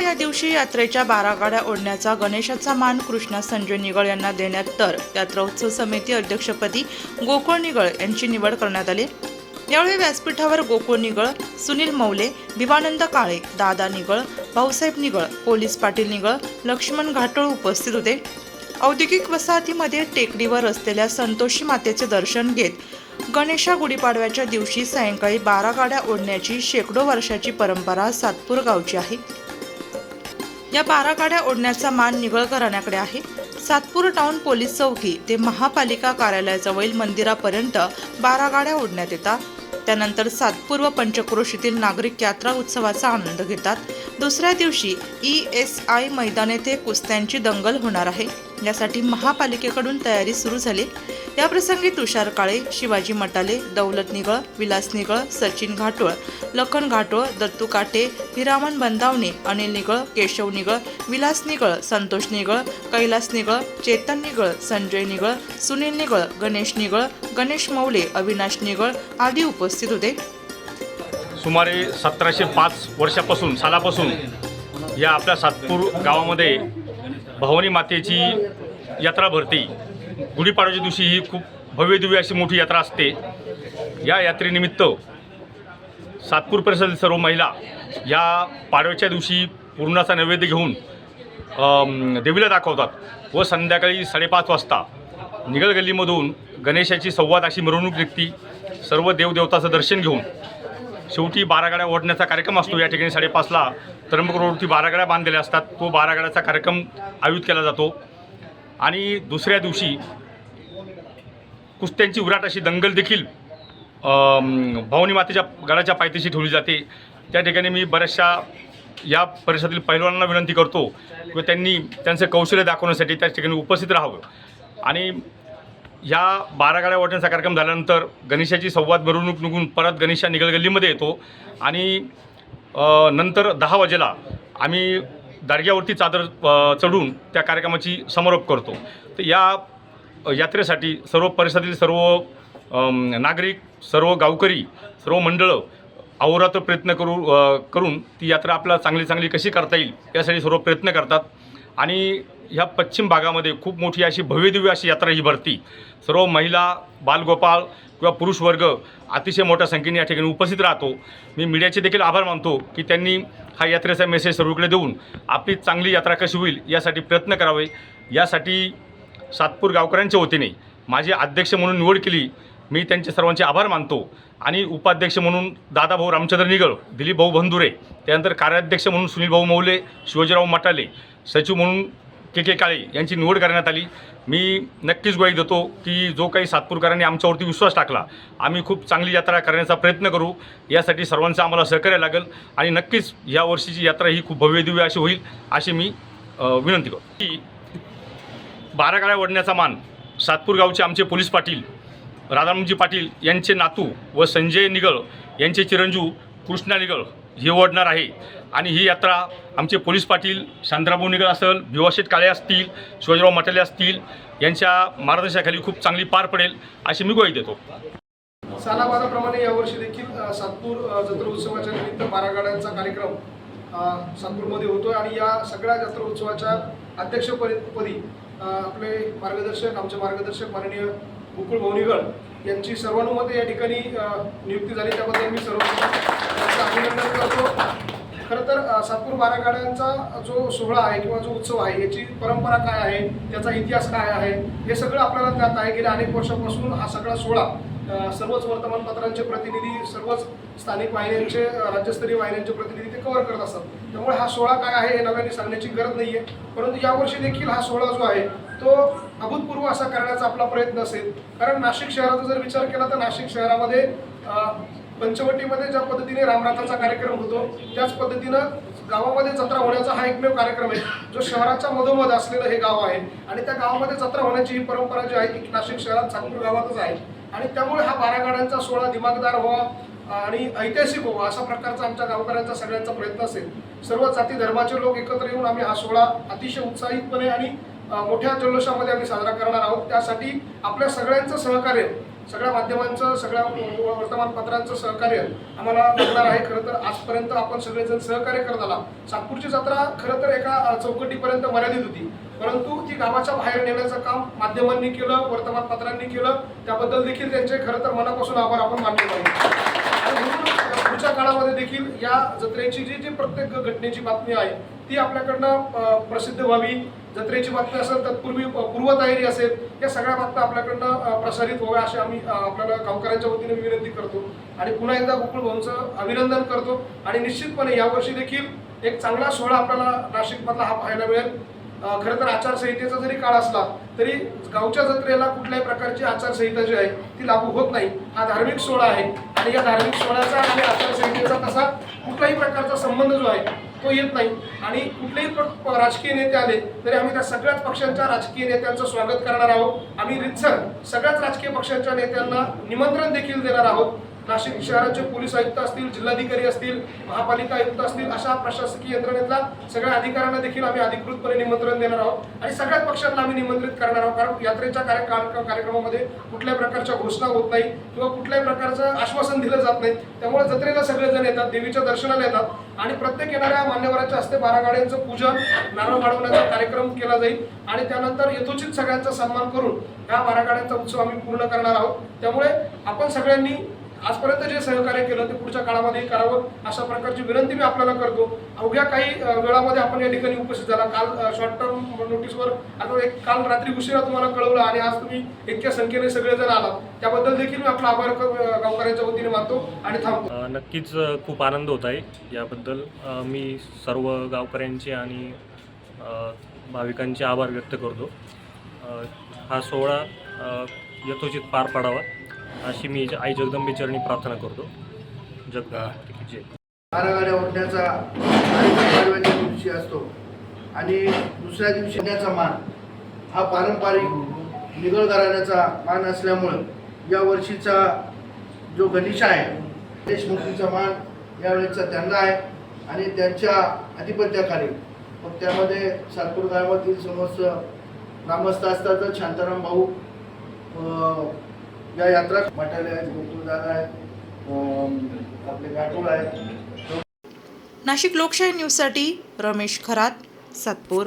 तेव्हा या दिवशी यात्रेच्या बारा गाड्या ओढण्याचा गणेशाचा मान कृष्णा संजय निगळ यांना देण्यात तर यात्रोत्सव समिती अध्यक्षपदी गोकुळ निगळ यांची निवड करण्यात आली. यावेळी व्यासपीठावर गोकुळ निगळ सुनील मौले भिवानंद काळे दादा निगळ भाऊसाहेब निगळ पोलीस पाटील निगळ लक्ष्मण घाटोळ उपस्थित होते. औद्योगिक वसाहतीमध्ये टेकडीवर असलेल्या संतोषी मातेचे दर्शन घेत गणेशा गुढीपाडव्याच्या दिवशी सायंकाळी बारा गाड्या ओढण्याची शेकडो वर्षाची परंपरा सातपूर गावची आहे. या बारा गाड्या ओढण्याचा मान निगळ घराण्याकडे आहे. सातपूर टाउन पोलीस चौकी ते महापालिका कार्यालयाजवळील मंदिरापर्यंत बारा गाड्या ओढण्यात येतात. त्यानंतर सातपूर व पंचक्रोशीतील नागरिक यात्रा उत्सवाचा आनंद घेतात. दुसऱ्या दिवशी ई एस आय मैदान येथे कुस्त्यांची दंगल होणार आहे. यासाठी महापालिकेकडून तयारी सुरू झाली. याप्रसंगी तुषार काळे शिवाजी मटाले दौलत निगळ विलास निगळ सचिन घाटोळ लखन घाटोळ दत्तू काटे हिरामन बंदावणे अनिल निगळ केशव निगळ विलास निगळ संतोष निगळ कैलास निगळ चेतन निगळ संजय निगळ सुनील निगळ गणेश निगळ गणेश मौले अविनाश निगळ आदी उपस्थित होते. सुमारे सतराशे पाच वर्षापासून सालापासून या आपल्या सातपूर गावामध्ये भवानी मातेची यात्रा भरती. गुढीपाडव्याच्या दिवशी ही खूप भव्यदिव्य अशी मोठी यात्रा असते. या यात्रेनिमित्त सातपूर परिसरातील सर्व महिला या पाडव्याच्या दिवशी पूर्णाचा नैवेद्य घेऊन देवीला दाखवतात व संध्याकाळी साडेपाच वाजता निगळ गल्लीमधून गणेशाची संवाद अशी मिरवणूक निघती. सर्व देवदेवताचं दर्शन घेऊन शेवटी बारागाड्या ओढण्याचा कार्यक्रम असतो. या ठिकाणी साडेपाचला त्र्यंबक रोडवरती बारागाड्या बांधलेल्या असतात. तो बारागाड्याचा कार्यक्रम आयोजित केला जातो. आणि दुसऱ्या दिवशी कुस्त्यांची उराट अशी दंगल देखील भावनी भवानी मातेच्या गडाच्या पायथ्याशी ठेवली जाते. त्या ठिकाणी मी बऱ्याचशा या परिसरातील पैलवानांना विनंती करतो की त्यांनी त्यांचं कौशल्य दाखवण्यासाठी त्या ठिकाणी उपस्थित राहावं. आणि या बारा गाड्या वाटण्याचा कार्यक्रम झाल्यानंतर गणेशाची संवाद मिरवणूक निघून परत गणेशा निगल गल्लीमध्ये येतो. आणि नंतर दहा वाजेला आम्ही दर्ग्यावरती चादर चढून त्या कार्यक्रमाची समारोप करतो. तर या यात्रेसाठी सर्व परिसरातील सर्व नागरिक सर्व गावकरी सर्व मंडळं अहोरात्र प्रयत्न करू करून ती यात्रा आपल्याला चांगली चांगली कशी करता येईल यासाठी सर्व प्रयत्न करतात. आणि ह्या पश्चिम भागामध्ये खूप मोठी अशी भव्यदिव्य अशी यात्रा ही भरती. सर्व महिला बालगोपाळ किंवा पुरुष वर्ग अतिशय मोठ्या संख्येने या ठिकाणी उपस्थित राहतो. मी मीडियाचे देखील आभार मानतो की त्यांनी हा यात्रेचा मेसेज सर्वकडे देऊन आपली चांगली यात्रा कशी होईल यासाठी प्रयत्न करावे. यासाठी सातपूर गावकऱ्यांच्या वतीने माझी अध्यक्ष म्हणून निवड केली. मी त्यांचे सर्वांचे आभार मानतो. आणि उपाध्यक्ष म्हणून दादाभाऊ रामचंद्र निगळ दिलीप भाऊ बंधुरे त्यानंतर कार्याध्यक्ष म्हणून सुनीलभाऊ मौले शिवाजीराव मटाले सचिव म्हणून के के काळे यांची निवड करण्यात आली. मी नक्कीच ग्वाही देतो की जो काही सातपूरकरांनी आमच्यावरती विश्वास टाकला आम्ही खूप चांगली यात्रा करण्याचा प्रयत्न करू. यासाठी सर्वांचं आम्हाला सहकार्य लागेल आणि नक्कीच या वर्षीची यात्रा ही खूप भव्यदिव्य अशी होईल अशी मी विनंती करतो. की बारा गाड्या ओढण्याचा मान सातपूर गावचे आमचे पोलीस पाटील राधारामजी पाटील यांचे नातू व संजय निगळ यांचे चिरंजीव कृष्णा निगळ हे ओढणार आहे. आणि ही यात्रा आमचे पोलीस पाटील शांतराभाऊ निगळ असेल भिवाशेट काळे असतील शिवाजीराव मटाले असतील यांच्या मार्गदर्शनाखाली खूप चांगली पार पडेल अशी मी ग्वाही देतो. सालाबाराप्रमाणे यावर्षी देखील सातपूर अ, जत्रा उत्सवाच्या निमित्त बारागाड्यांचा कार्यक्रम सातपूरमध्ये होतोय. आणि या सगळ्या जत्रा उत्सवाच्या अध्यक्षपदी आपले मार्गदर्शक आमचे मार्गदर्शक माननीय मुकुळ भवनिगळ यांची सर्वानुमते या ठिकाणी नियुक्ती झाली. त्याबद्दल मी सर्व अभिनंदन करतो. खरं तर सातपूर बारा गाड्यांचा जो सोहळा आहे किंवा जो उत्सव आहे याची परंपरा काय आहे त्याचा इतिहास काय आहे हे सगळं आपल्याला ज्ञात आहे. गेल्या अनेक वर्षापासून हा सगळा सोहळा सर्वच वर्तमानपत्रांचे प्रतिनिधी सर्वच स्थानिक वाहिन्यांचे राज्यस्तरीय वाहिन्यांचे प्रतिनिधी ते कव्हर करत असतात. त्यामुळे हा सोहळा काय आहे हे नव्याने सांगण्याची गरज नाही आहे परंतु यावर्षी देखील हा सोहळा जो आहे तो अभूतपूर्व असा करण्याचा आपला प्रयत्न असेल. कारण नाशिक शहराचा जर विचार केला तर नाशिक शहरामध्ये पंचवटीमध्ये ज्या पद्धतीने रामनाथाचा कार्यक्रम होतो त्याच पद्धतीनं गावामध्ये जत्रा होण्याचा हा एकमेव कार्यक्रम आहे. जो शहराच्या मधोमध असलेलं हे गाव आहे. आणि त्या गावामध्ये जत्रा होण्याची ही परंपरा जी आहे ती नाशिक शहरात सातपूर गावातच आहे. आणि त्यामुळे हा बारा गाड्यांचा सोहळा दिमागदार व्हावा आणि ऐतिहासिक व्हावा असा प्रकारचा आमच्या गावकऱ्यांचा सगळ्यांचा प्रयत्न असेल. सर्व जाती धर्माचे लोक एकत्र येऊन आम्ही हा सोहळा अतिशय उत्साहितपणे आणि मोठ्या जल्लोषामध्ये आम्ही साजरा करणार आहोत. त्यासाठी आपल्या सगळ्यांचं सहकार्य सगळ्या माध्यमांचं सगळ्या वर्तमानपत्रांचं सहकार्य आम्हाला लागणार आहे. खरं तर आजपर्यंत आपण सगळेजण सहकार्य करत आला. सातपूरची जत्रा खरं तर एका चौकटीपर्यंत मर्यादित होती. परंतु ती गावाच्या बाहेर नेण्याचं काम माध्यमांनी केलं वर्तमानपत्रांनी केलं त्याबद्दल देखील त्यांचे खरं तर मनापासून आभार आपण मानले पाहिजे. आणि म्हणून पुढच्या काळामध्ये देखील या जत्रेची जी जी प्रत्येक घटनेची बातमी आहे ती आपल्याकडनं प्रसिद्ध व्हावी. जत्रेची बातमी असेल तत्पूर्वी पूर्वतयारी असेल या सगळ्या बातम्या आपल्याकडनं प्रसारित व्हाव्या अशी आम्ही आपल्याला गावकऱ्यांच्या वतीने विनंती करतो. आणि पुन्हा एकदा गोकुळ भाऊंचं अभिनंदन करतो. आणि निश्चितपणे यावर्षी देखील एक चांगला सोहळा आपल्याला नाशिकमधला हा पाहायला मिळेल. खरं तर आचारसंहितेचा जरी काळ असला तरी गावच्या जत्रेला कुठल्याही प्रकारची आचारसंहिता जी आहे ती लागू होत नाही. हा धार्मिक सोहळा आहे. आणि या धार्मिक सोहळ्याचा आणि आचारसंहितेचा तसा कुठलाही प्रकारचा संबंध जो आहे तो येत नाही. आणि कुठलेही राजकीय नेते आले तरी आम्ही त्या सगळ्याच पक्षांच्या राजकीय नेत्यांचं स्वागत करणार आहोत. आम्ही रितसर सगळ्याच राजकीय पक्षांच्या नेत्यांना निमंत्रण देखील देणार आहोत. नाशिक शहराचे पोलीस आयुक्त असतील जिल्हाधिकारी असतील महापालिका आयुक्त असतील अशा प्रशासकीय यंत्रणेतल्या सगळ्या अधिकाऱ्यांना देखील आम्ही अधिकृतपणे निमंत्रण देणार आहोत. आणि सगळ्याच पक्षांना आम्ही निमंत्रित करणार आहोत कारण यात्रेच्या कार्य कार्य- कार्यक्रमामध्ये कुठल्याही प्रकारच्या घोषणा होत नाही किंवा कुठल्याही प्रकारचं आश्वासन दिलं जात नाही. त्यामुळे जत्रेला सगळेजण येतात देवीच्या दर्शनाला येतात आणि प्रत्येक येणाऱ्या मान्यवरांच्या हस्ते बारा गाड्यांचं पूजन नारळ वाढवण्याचा कार्यक्रम केला जाईल. आणि त्यानंतर यथोचित सगळ्यांचा सन्मान करून ह्या बारा गाड्यांचा उत्सव आम्ही पूर्ण करणार आहोत. त्यामुळे आपण सगळ्यांनी आजपर्यंत जे सहकार्य केलं ते पुढच्या काळामध्ये करावं अशा प्रकारची विनंती मी आपल्याला करतो. अवघ्या काही वेळामध्ये आपण या ठिकाणी उपस्थित झाला. काल शॉर्ट टर्म नोटीसवर आता एक काल रात्री उशिरा तुम्हाला कळवलं आणि आज तुम्ही इतक्या संख्येने सगळेजण आलात. त्याबद्दल देखील मी आपला आभार गावकऱ्यांच्या वतीने मानतो आणि थांबतो. नक्कीच खूप आनंद होत आहे याबद्दल. मी सर्व गावकऱ्यांचे आणि भाविकांचे आभार व्यक्त करतो. हा सोहळा यथोचित पार पाडावा. अशी मी आई जगदंबे चरणी प्रार्थना करतो. जगदंबे की जय. ओढण्याचा दिवशी असतो. आणि दुसऱ्या दिवशी येण्याचा मान हा पारंपरिक निगळ घराण्याचा मान असल्यामुळं या वर्षीचा जो गणेश आहे देशमुखीचा मान यावेळेचा त्यांना आहे आणि त्यांच्या आधिपत्याखाली. मग त्यामध्ये सातपूर गावातील समस्त ग्रामस्थ असतात शांताराम भाऊ अं, या यात्रा मटाले आहेत गोकुळदादा आहेत आपले गाठोड आहेत. नाशिक लोकशाही न्यूजसाठी रमेश खरात सातपूर.